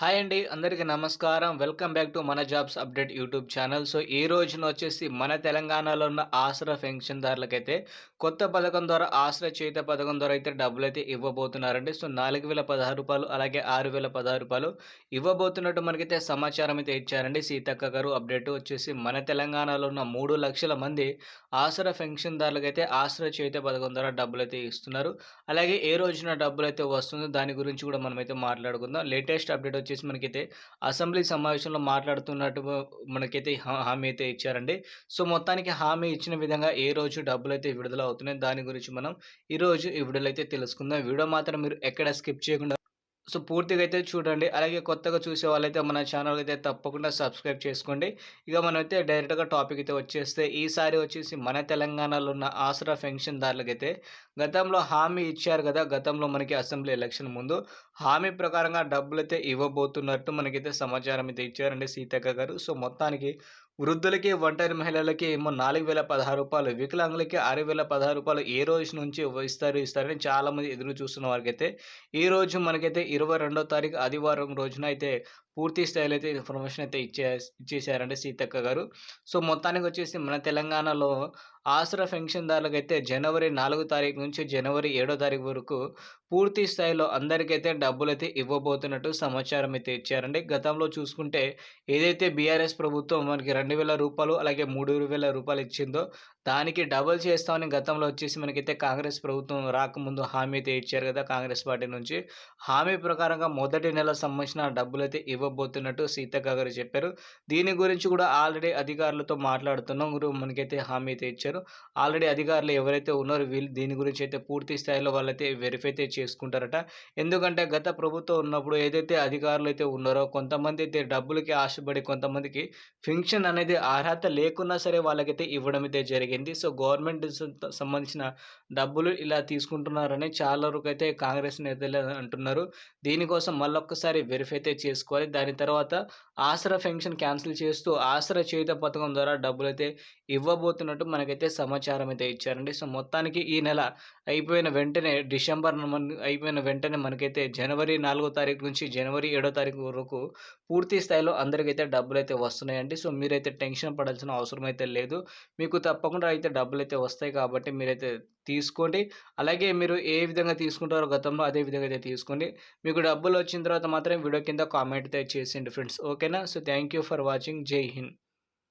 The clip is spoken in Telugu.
హాయ్ అండి అందరికీ నమస్కారం. వెల్కమ్ బ్యాక్ టు మన jobs update YouTube channel. So ఈ రోజున వచ్చేసి మన తెలంగాణలో ఉన్న ఆసరా పెన్షన్దారులకైతే కొత్త పథకం ద్వారా ఆసరా చేత పథకం ద్వారా అయితే డబ్బులు అయితే ఇవ్వబోతున్నారండి. సో నాలుగు వేల పదహారు రూపాయలు అలాగే ఆరు వేల పదహారు రూపాయలు ఇవ్వబోతున్నట్టు మనకైతే సమాచారం అయితే ఇచ్చారండి. సీతక్క గారు అప్డేట్ వచ్చేసి మన తెలంగాణలో ఉన్న మూడు లక్షల మంది ఆసరా పెన్షన్దారులకైతే ఆసరా చేత పథకం ద్వారా డబ్బులు అయితే ఇస్తున్నారు. అలాగే ఏ రోజున డబ్బులు అయితే వస్తుందో దాని గురించి కూడా మనమైతే మాట్లాడుకుందాం. లేటెస్ట్ అప్డేట్ వచ్చేసి మనకైతే అసెంబ్లీ సమావేశంలో మాట్లాడుతున్నట్టు మనకైతే హా- హామీ అయితే ఇచ్చారండి. సో మొత్తానికి హామీ ఇచ్చిన విధంగా ఏ రోజు డబ్బులు అయితే విడుదల అవుతున్నాయి దాని గురించి మనం ఈరోజు ఈ విడుదలైతే అయితే తెలుసుకుందాం. వీడియో మాత్రం మీరు ఎక్కడ స్కిప్ చేయకుండా సో పూర్తిగా అయితే చూడండి. అలాగే కొత్తగా చూసే వాళ్ళైతే మన ఛానల్ అయితే తప్పకుండా సబ్స్క్రైబ్ చేసుకోండి. ఇక మనమైతే డైరెక్ట్గా టాపిక్ అయితే వచ్చేస్తే ఈసారి వచ్చేసి మన తెలంగాణలో ఉన్న ఆసరా పెన్షన్దారులకైతే గతంలో హామీ ఇచ్చారు కదా గతంలో మనకి అసెంబ్లీ ఎలక్షన్ ముందు. హామీ ప్రకారంగా డబ్బులు అయితే ఇవ్వబోతున్నట్టు మనకైతే సమాచారం అయితే ఇచ్చారండి సీతక్క గారు. సో మొత్తానికి వృద్ధులకి ఒంటరి మహిళలకి ఏమో నాలుగు వేల పదహారు రూపాయలు వికలాంగులకి ఆరు వేల పదహారు రూపాయలు ఏ రోజు నుంచి ఇస్తారు ఇస్తారని చాలామంది ఎదురు చూస్తున్న వారికైతే ఈ రోజు మనకైతే ఇరవై రెండో తారీఖు ఆదివారం రోజున అయితే పూర్తి స్థాయిలో అయితే ఇన్ఫర్మేషన్ అయితే ఇచ్చే ఇచ్చేసారండి సీతక్క గారు. సో మొత్తానికి వచ్చేసి మన తెలంగాణలో ఆసరా పెన్షన్దారులకు అయితే జనవరి నాలుగో తారీఖు నుంచి జనవరి ఏడో తారీఖు వరకు పూర్తి స్థాయిలో అందరికైతే డబ్బులు అయితే ఇవ్వబోతున్నట్టు సమాచారం అయితే ఇచ్చారండి. గతంలో చూసుకుంటే ఏదైతే బీఆర్ఎస్ ప్రభుత్వం మనకి రెండు వేల రూపాయలు అలాగే మూడు వేల రూపాయలు ఇచ్చిందో దానికి డబుల్ చేస్తామని గతంలో వచ్చేసి మనకైతే కాంగ్రెస్ ప్రభుత్వం రాకముందు హామీ అయితే ఇచ్చారు కదా కాంగ్రెస్ పార్టీ నుంచి. హామీ ప్రకారంగా మొదటి నెల సంబంధించిన డబ్బులు అయితే ఇవ్వబోతున్నట్టు సీతక్క గారు చెప్పారు. దీని గురించి కూడా ఆల్రెడీ అధికారులతో మాట్లాడుతున్నాం. గురు మనకైతే హామీ అయితే ఇచ్చారు. ఆల్రెడీ అధికారులు ఎవరైతే ఉన్నారో వీళ్ళు దీని గురించి అయితే పూర్తి స్థాయిలో వాళ్ళైతే వెరిఫై అయితే చేసుకుంటారట. ఎందుకంటే గత ప్రభుత్వం ఉన్నప్పుడు ఏదైతే అధికారులు అయితే ఉన్నారో కొంతమంది అయితే డబ్బులకి ఆశపడి కొంతమందికి ఫింక్షన్ అనేది అర్హత లేకున్నా సరే వాళ్ళకైతే ఇవ్వడం అయితే జరిగింది. సో గవర్నమెంట్ సంబంధించిన డబ్బులు ఇలా తీసుకుంటున్నారని చాలా వరకు అయితే కాంగ్రెస్ నేతలు అంటున్నారు. దీనికోసం మళ్ళొక్కసారి వెరిఫై అయితే చేసుకోవాలి. దాని తర్వాత ఆసరా ఫెన్షన్ క్యాన్సిల్ చేస్తూ ఆసరా చేయుత పథకం ద్వారా డబ్బులు అయితే ఇవ్వబోతున్నట్టు మనకైతే సమాచారం అయితే ఇచ్చారండి. సో మొత్తానికి ఈ నెల అయిపోయిన వెంటనే డిసెంబర్ అయిపోయిన వెంటనే మనకైతే జనవరి నాలుగో తారీఖు నుంచి జనవరి ఏడో తారీఖు వరకు పూర్తి స్థాయిలో అందరికైతే డబ్బులు అయితే వస్తున్నాయండి. సో మీరైతే టెన్షన్ పడాల్సిన అవసరం అయితే లేదు. మీకు తప్పకుండా అయితే డబ్బులు అయితే వస్తాయి కాబట్టి మీరైతే తీసుకోండి. అలాగే మీరు ఏ విధంగా తీసుకుంటారో గతంలో అదే విధంగా అయితే తీసుకోండి. మీకు డబ్బులు వచ్చిన తర్వాత మాత్రం వీడియో కింద కామెంట్ అయితే చేసేయండి ఫ్రెండ్స్. ఓకేనా? So thank you for watching. Jai Hind.